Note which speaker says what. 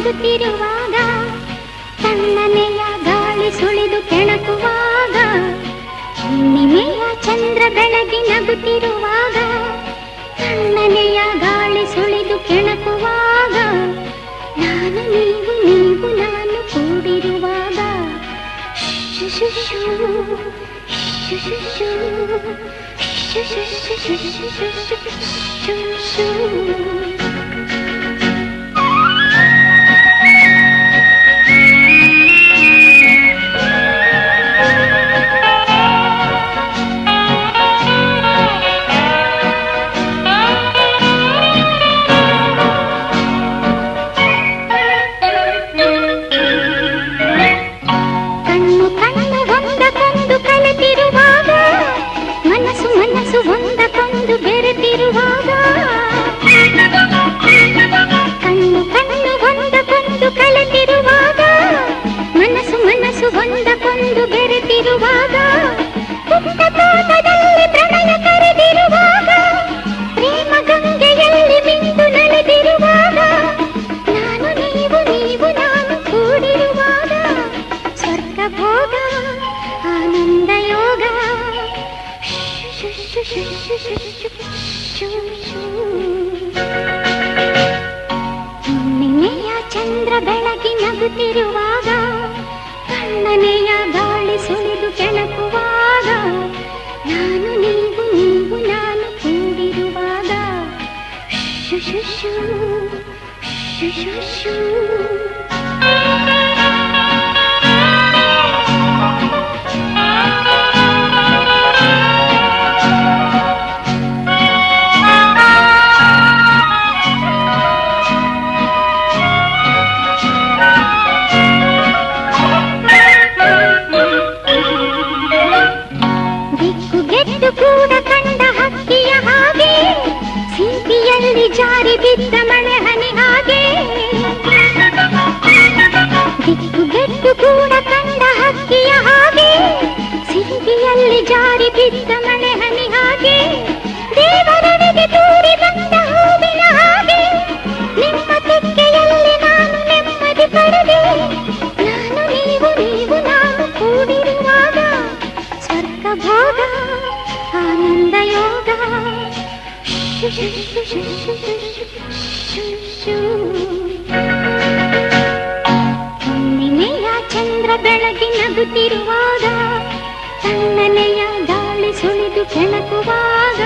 Speaker 1: ನಗುತ್ತಿರುವಾಗ ತಣ್ಣನೆಯ ಗಾಳಿ ಸುಳಿದು ಕೆಣಕುವಾಗ ಹುಣ್ಣಿಮೆಯ ಚಂದ್ರ ಬೆಳಗಿ ನಗುತ್ತಿರುವಾಗ ತಣ್ಣನೆಯ ಗಾಳಿ ಸುಳಿದು ಕೆಣಕುವಾಗ ನಾನು ನೀವು ನೀವು ನಾನು ಕೂಡಿರುವಾಗ ಶು ನಿನ್ನೆಯ ಚಂದ್ರ ಬೆಳಗಿ ನಗುತ್ತಿರುವಾಗ, ಕಣ್ಣನೆಯ ಗಾಳಿ ಸುರಿದು ಕೆಣಕುವಾಗ, ನಾನು ನೀವು ನೀವು, ನಾನು ಕೂಡಿರುವಾಗ. ಶುಶು ಶು ಶುಶು ಶು. ಸುರಿದ ಮಳೆ ಹನಿ ಹಾಗೆ ದೇವರನೆಗೆ ತೂರಿ ಬಂದ ಹೂವಿನ ಹಾಗೆ, ನಿಮ್ಮ ತೆಕ್ಕೆಯಲ್ಲಿ ನಾನು ನೆಮ್ಮದಿ ಪಡೆದೆ. ನಾನು ನೀವು ನೀವು, ನಾನು ಕೂಡಿರುವಾಗ ಸ್ವರ್ಗ ಭೋಗ, ಆನಂದ ಯೋಗ. ಚಂದ್ರ ಬೆಳಗಿನ ಗುತ್ತಿರುವಾಗ ತಣ್ಣನೆಯ ಕ್ಷಣಕುವಾಗ